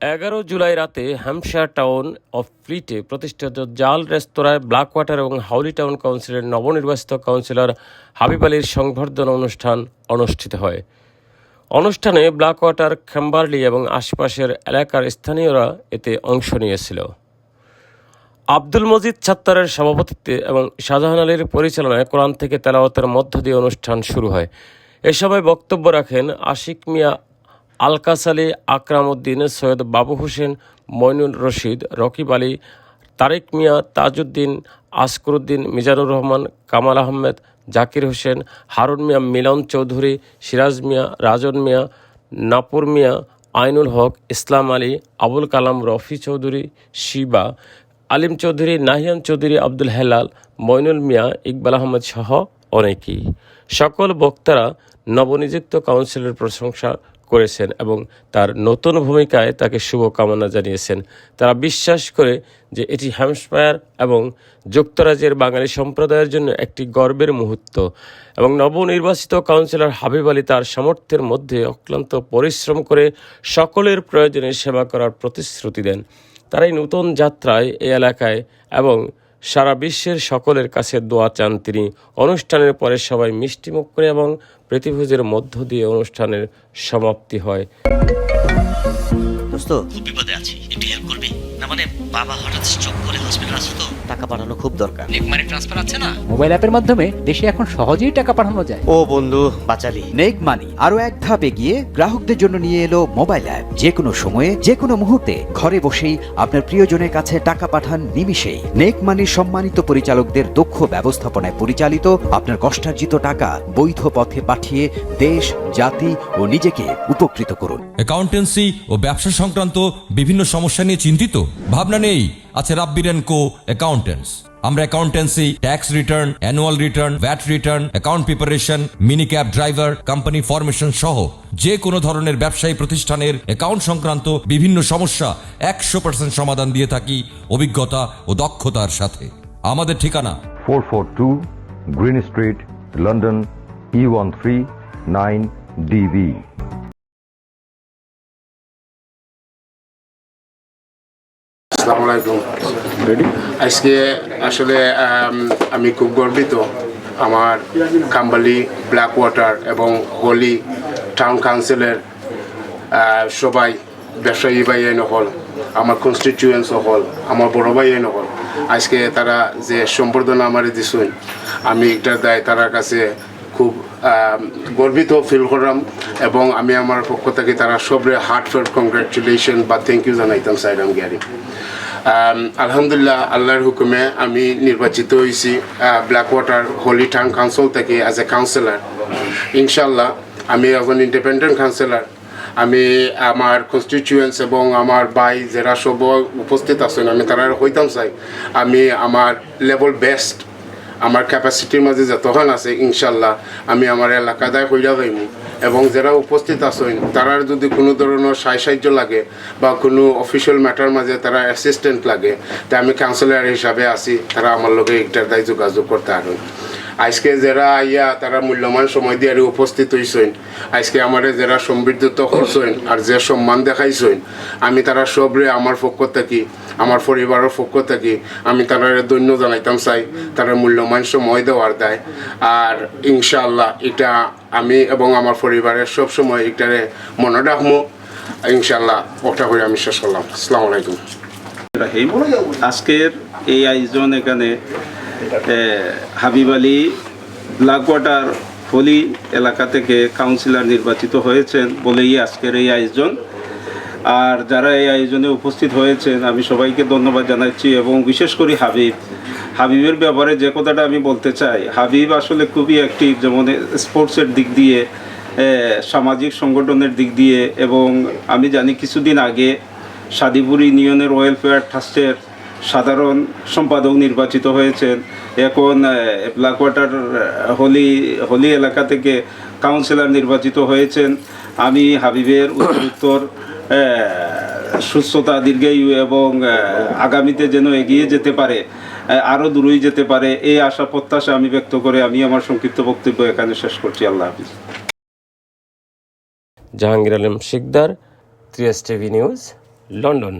এগারো জুলাই রাতে Hampshire town of ফ্লিটে প্রতিষ্ঠিত জাল রেস্তোরাঁয় ব্ল্যাক ওয়াটার এবং হাউলি টাউন কাউন্সিলের নবনির্বাচিত কাউন্সিলর হাবিব আলীর সংবর্ধনা অনুষ্ঠান অনুষ্ঠিত হয়। অনুষ্ঠানে ব্ল্যাক ওয়াটার খেম্বারলি এবং আশপাশের এলাকার স্থানীয়রা এতে অংশ নিয়েছিল। আব্দুল মজিদ ছাত্তারের সভাপতিত্বে এবং শাহজাহান আলীর পরিচালনায় কোরআন থেকে তেলাওয়াতের মধ্য দিয়ে অনুষ্ঠান শুরু হয়। এ সময় বক্তব্য রাখেন আশিক মিয়া আলকাস আলী আকরাম উদ্দিন সৈয়দ বাবু হোসেন, মইনুল রশিদ, রকিব আলী, তারেক মিয়া তাজউদ্দিন, আসকরুদ্দিন, মিজানুর রহমান, কামাল আহমেদ, জাকির হোসেন, হারুন মিয়া, মিলন চৌধুরী, সিরাজ মিয়া, রাজন মিয়া, নাপুর মিয়া, আইনুল হক, ইসলাম আলী, আবুল কালাম, রফি চৌধুরী, শিবা, আলিম চৌধুরী, নাহিয়ান চৌধুরী, আব্দুল হেলাল, মইনুল মিয়া, ইকবাল আহমদ সহ অনেকেই। সকল বক্তারা নবনিযুক্ত কাউন্সিলের প্রশংসা করেছেন এবং তার নতুন ভূমিকায় তাকে শুভকামনা জানিয়েছেন। তারা বিশ্বাস করে যে এটি হ্যামস্পায়ার এবং যুক্তরাজ্যের বাঙালি সম্প্রদায়ের জন্য একটি গর্বের মুহূর্ত এবং নবনির্বাচিত কাউন্সিলর হাবিব আলী তার সামর্থ্যের মধ্যে অক্লান্ত পরিশ্রম করে সকলের প্রয়োজনে সেবা করার প্রতিশ্রুতি দেন। তার এই নতুন যাত্রায় এই এলাকায় এবং সারা বিশ্বের সকলের কাছে দোয়া চান তিনি। অনুষ্ঠানের পরে সবাই মিষ্টিমুখ করে এবং প্রীতিভোজের মধ্য দিয়ে অনুষ্ঠানের সমাপ্তি হয়। দোস্ত বিপদে আছি না মানে বাবা হঠাৎ চোখ করে হসপিটাল তো? টাকা পাঠানো খুব দরকার। নেক মানি ট্রান্সফার আছে না? মোবাইল অ্যাপের মাধ্যমে দেশে এখন সহজেই টাকা পাঠানো যায়। ও বন্ধু বাঁচালি। নেক মানি আরও এক ধাপ এগিয়ে গ্রাহকদের জন্য নিয়ে এলো মোবাইল অ্যাপ। যে কোনো সময়ে যে কোনো মুহূর্তে ঘরে বসেই আপনার প্রিয়জনের কাছে টাকা পাঠান নিমিষেই। নেক মানির সম্মানিত পরিচালকদের দক্ষ ব্যবস্থাপনায় পরিচালিত আপনার কষ্টার্জিত টাকা বৈধ পথে পাঠিয়ে দেশ জাতি ও নিজেকে উপকৃত করুন। অ্যাকাউন্টেন্সি ও ব্যবসা সংক্রান্ত বিভিন্ন সমস্যা নিয়ে চিন্তিত? ভাবনা নেই আছে রাব্বির অ্যান্ড কো অ্যাকাউন্টেন্টস আমরা accountancy tax return annual return VAT return account preparation mini cab driver company formation সহ যে কোনো ধরনের ব্যবসায়ী প্রতিষ্ঠানের অ্যাকাউন্ট সংক্রান্ত বিভিন্ন সমস্যা একশো পার্সেন্ট সমাধান দিয়ে থাকি অভিজ্ঞতা ও দক্ষতার সাথে। আমাদের ঠিকানা? 442 Green Street, London, E13 9DB. আসসালামু আলাইকুম। আজকে আসলে আমি খুব গর্বিত আমার কাম্বালি ব্ল্যাক ওয়াটার এবং হোলি টাউন কাউন্সিলের সবাই ব্যবসায়ী ভাই নহল আমার কনস্টিটিউয়েন্স হল আমার বড় ভাই নহল আজকে তারা যে সম্বর্ধনা আমার দিছুন আমি এটার দায় তার কাছে খুব গর্বিত, ফিল করলাম এবং আমি আমার পক্ষ থেকে তারা সবরে হার্টফেল কংগ্রেচুলেশন বা থ্যাংক ইউ জানাইতাম সাইরাম গ্যারি। আলহামদুলিল্লাহ, আল্লাহর হুকুমে আমি নির্বাচিত হয়েছি Black Water Holy Town council থেকে অ্যাজ এ কাউন্সিলর ইনশাল্লাহ আমি একজন ইন্ডিপেন্ডেন্ট কাউন্সিলর আমি আমার কনস্টিটিউয়েন্স এবং আমার ভাই যারা সব উপস্থিত আছেন, আমি তারা হইতাম চাই। আমি আমার লেভেল বেস্ট আমার ক্যাপাসিটির মাঝে যতক্ষণ আছে, ইনশাল্লাহ আমি আমার এলাকাদায় হইয়া যাইমু। এবং যারা উপস্থিত আছেন, তারার যদি কোনো ধরনের সাহায্য সাহায্য লাগে বা কোনো অফিসিয়াল ম্যাটার মাঝে তারা অ্যাসিস্ট্যান্ট লাগে, তা আমি কাউন্সিলর হিসাবে আছি, তারা আমার লোকে একটার দায় যোগাযোগ করতে পারেন আজকে যারা আইয়া তারা মূল্যবান সময় দিয়ে আর উপস্থিত হইছেন। আজকে আমার যারা সমৃদ্ধত করছেন আর যে সম্মান দেখাইছেন, আমি তারা সবরে আমার পক্ষ থাকি, আমার পরিবারের পক্ষ থাকি আমি তারা দৈন্য জানাইতাম চাই, তারা মূল্যমান সময় দেওয়ার দেয়। আর ইনশাল্লাহ এটা আমি এবং আমার পরিবারের সব সময় এটারে মনে রাখব। ইনশাআল্লাহ ওটা করে আমি শেষ করলাম। আসসালামু আলাইকুম। আজকের এই আয়োজন এখানে Habib Ali Black Water Holy এলাকা থেকে কাউন্সিলর নির্বাচিত হয়েছেন বলেই আজকের এই আয়োজন। আর যারা এই আয়োজনে উপস্থিত হয়েছেন, আমি সবাইকে ধন্যবাদ জানাচ্ছি এবং বিশেষ করে হাবিব। হাবিবের ব্যাপারে যে কথাটা আমি বলতে চাই, হাবিব আসলে খুবই অ্যাক্টিভ যেমন স্পোর্টসের দিক দিয়ে সামাজিক সংগঠনের দিক দিয়ে এবং আমি জানি কিছুদিন আগে সাদিপুর ইউনিয়নের ওয়েলফেয়ার ট্রাস্টের সাধারণ সম্পাদক নির্বাচিত হয়েছেন। এখন ব্ল্যাক ওয়াটার হোলি হোলি এলাকা থেকে কাউন্সিলর নির্বাচিত হয়েছেন। আমি হাবিবের উত্তর সুস্থতা, দীর্ঘায়ু এবং আগামীতে যেন এগিয়ে যেতে পারে আরও দূরই যেতে পারে, এই আশা প্রত্যাশা আমি ব্যক্ত করে আমি আমার সংক্ষিপ্ত বক্তব্য এখানে শেষ করছি। আল্লাহ হাফিজ। জাহাঙ্গীর আলম শিকদার ত্রিয়াস টিভি নিউজ, লন্ডন।